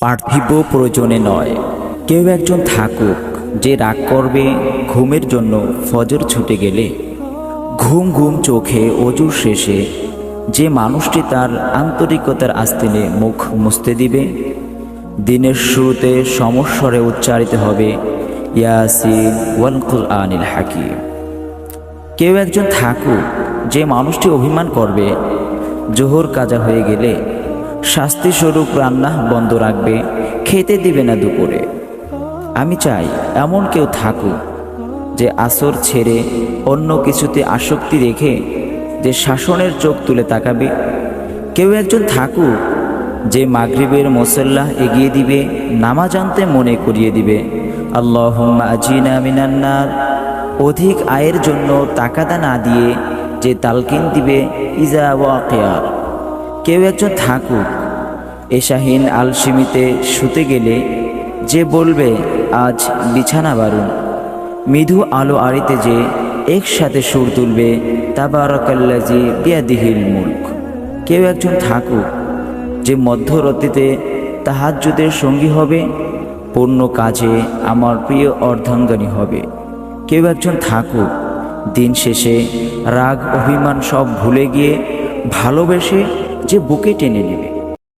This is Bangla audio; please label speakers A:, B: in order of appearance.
A: পার্থিব প্রয়োজনে নয়। কেউ একজন থাকুক যে রাগ করবে ঘুমের জন্য ফজর ছুটে গেলে। ঘুম ঘুম চোখে অজুর শেষে যে মানুষটি তার আন্তরিকতার আস্তিনে মুখ মুছতে দিবে, দিনের শুরুতে সমস্বরে উচ্চারিত হবে, ইয়াসিন ওয়াল কুরআনিল হাকিম। কেউ একজন থাকুক যে মানুষটি অভিমান করবে, জোহর কাজা হয়ে গেলে শাস্তিস্বরূপ রান্না বন্ধ রাখবে, খেতে দিবে না দুপুরে। আমি চাই এমন কেউ থাকুক যে আসর ছেড়ে অন্য কিছুতে আসক্তি রেখে যে শাসনের চোখ তুলে তাকাবে। কেউ একজন থাকুক যে মাগরিবের মোসল্লাহ এগিয়ে দিবে, নামাজ আনতে মনে করিয়ে দিবে। আল্লাহ আজিনা মিনান্নার অধিক আয়ের জন্য তাকাদা না দিয়ে যে তালকিন দিবে, ইজা ওয়াকেয়ার কেউ একজন থাকুক, এশাহীন আলসিমিতে শুতে গেলে যে বলবে, আজ বিছানা বারুন। মৃদু আলো আড়িতে যে একসাথে সুর তুলবে তা তাবারকাল্লাজি বিয়াদিহিল মুল্ক। কেউ একজন থাকুক, যে মধ্যরতিতে তাহাজ্জুদের সঙ্গী হবে, পূর্ণ কাজে আমার প্রিয় অর্ধাঙ্গনী হবে। কেউ একজন থাকুক, দিন শেষে রাগ, অভিমান সব ভুলে গিয়ে ভালোবেসে যে বুকে টেনে নেবে।